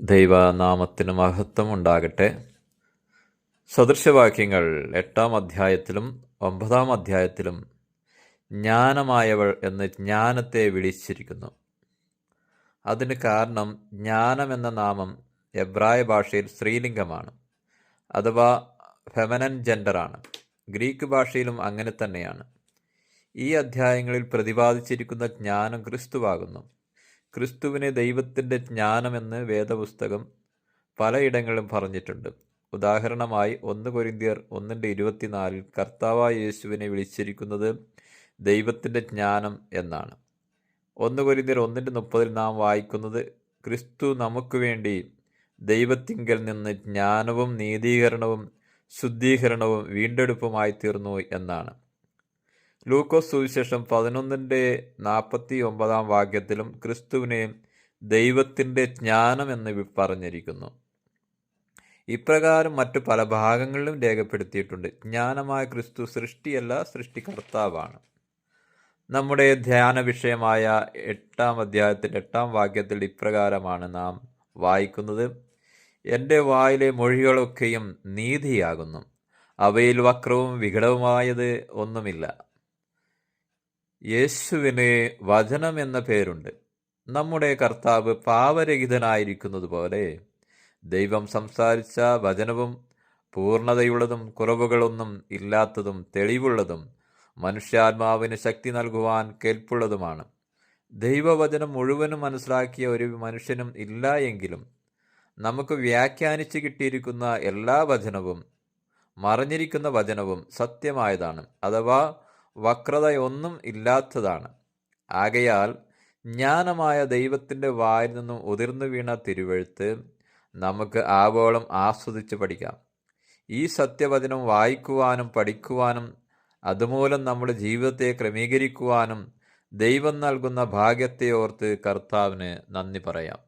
ദൈവനാമത്തിന് മഹത്വം ഉണ്ടാകട്ടെ. സദൃശവാക്യങ്ങൾ എട്ടാം അധ്യായത്തിലും ഒമ്പതാം അധ്യായത്തിലും ജ്ഞാനമായവൾ എന്ന് ജ്ഞാനത്തെ വിളിച്ചിരിക്കുന്നു. അതിന് കാരണം ജ്ഞാനം എന്ന നാമം എബ്രായ ഭാഷയിൽ സ്ത്രീലിംഗമാണ് അഥവാ ഫെമനൻ ജെൻഡറാണ്. ഗ്രീക്ക് ഭാഷയിലും അങ്ങനെ തന്നെയാണ്. ഈ അധ്യായങ്ങളിൽ പ്രതിപാദിച്ചിരിക്കുന്ന ജ്ഞാനം ക്രിസ്തുവാകുന്നു. ക്രിസ്തുവിനെ ദൈവത്തിന്റെ ജ്ഞാനമെന്ന് വേദപുസ്തകം പലയിടങ്ങളിലും പറഞ്ഞിട്ടുണ്ട്. ഉദാഹരണമായി ഒന്ന് കൊരിന്തിയർ ഒന്നിന്റെ ഇരുപത്തിനാലിൽ കർത്താവായ യേശുവിനെ വിളിച്ചിരിക്കുന്നത് ദൈവത്തിന്റെ ജ്ഞാനം എന്നാണ്. ഒന്ന് കൊരിന്തിയർ ഒന്നിന്റെ മുപ്പതിൽ നാം വായിക്കുന്നത് ക്രിസ്തു നമുക്ക് വേണ്ടി ദൈവത്തിങ്കൽ നിന്ന് ജ്ഞാനവും നീതീകരണവും ശുദ്ധീകരണവും വീണ്ടെടുപ്പുമായി തീർന്നു എന്നാണ്. ലൂക്കോസ് സുവിശേഷം പതിനൊന്നിന്റെ നാൽപ്പത്തി ഒമ്പതാം വാക്യത്തിലും ക്രിസ്തുവിനെ ദൈവത്തിന്റെ ജ്ഞാനം എന്ന് പറഞ്ഞിരിക്കുന്നു. ഇപ്രകാരം മറ്റു പല ഭാഗങ്ങളിലും രേഖപ്പെടുത്തിയിട്ടുണ്ട്. ജ്ഞാനമായ ക്രിസ്തു സൃഷ്ടിയല്ല സൃഷ്ടികർത്താവാണ്. നമ്മുടെ ധ്യാന വിഷയമായ എട്ടാം അധ്യായത്തിന്റെ എട്ടാം വാക്യത്തിൽ ഇപ്രകാരമാണ് നാം വായിക്കുന്നത്. എന്റെ വായിലെ മൊഴികളൊക്കെയും നീതിയാകുന്നു. അവയിൽ വക്രവും വികടവുമായത് ഒന്നുമില്ല. യേശുവിന് വചനം എന്ന പേരുണ്ട്. നമ്മുടെ കർത്താവ് പാവരഹിതനായിരിക്കുന്നത് പോലെ ദൈവം സംസാരിച്ച വചനവും പൂർണതയുള്ളതും കുറവുകളൊന്നും ഇല്ലാത്തതും തെളിവുള്ളതും മനുഷ്യാത്മാവിന് ശക്തി നൽകുവാൻ കേൾപ്പുള്ളതുമാണ്. ദൈവവചനം മുഴുവനും മനസ്സിലാക്കിയ ഒരു മനുഷ്യനും ഇല്ല എങ്കിലും നമുക്ക് വ്യാഖ്യാനിച്ച് കിട്ടിയിരിക്കുന്ന എല്ലാ വചനവും മറഞ്ഞിരിക്കുന്ന വചനവും സത്യമായതാണ്. അഥവാ വക്രതയൊന്നും ഇല്ലാത്തതാണ്. ആകയാൽ ജ്ഞാനമായ ദൈവത്തിന്റെ വായിൽ നിന്നും ഉതിർന്നു വീണ തിരുവഴുത്ത് നമുക്ക് ആവോളം ആസ്വദിച്ച് പഠിക്കാം. ഈ സത്യവചനം വായിക്കുവാനും പഠിക്കുവാനും അതുമൂലം നമ്മുടെ ജീവിതത്തെ ക്രമീകരിക്കുവാനും ദൈവം നൽകുന്ന ഭാഗ്യത്തെ ഓർത്ത് കർത്താവിന് നന്ദി പറയാം.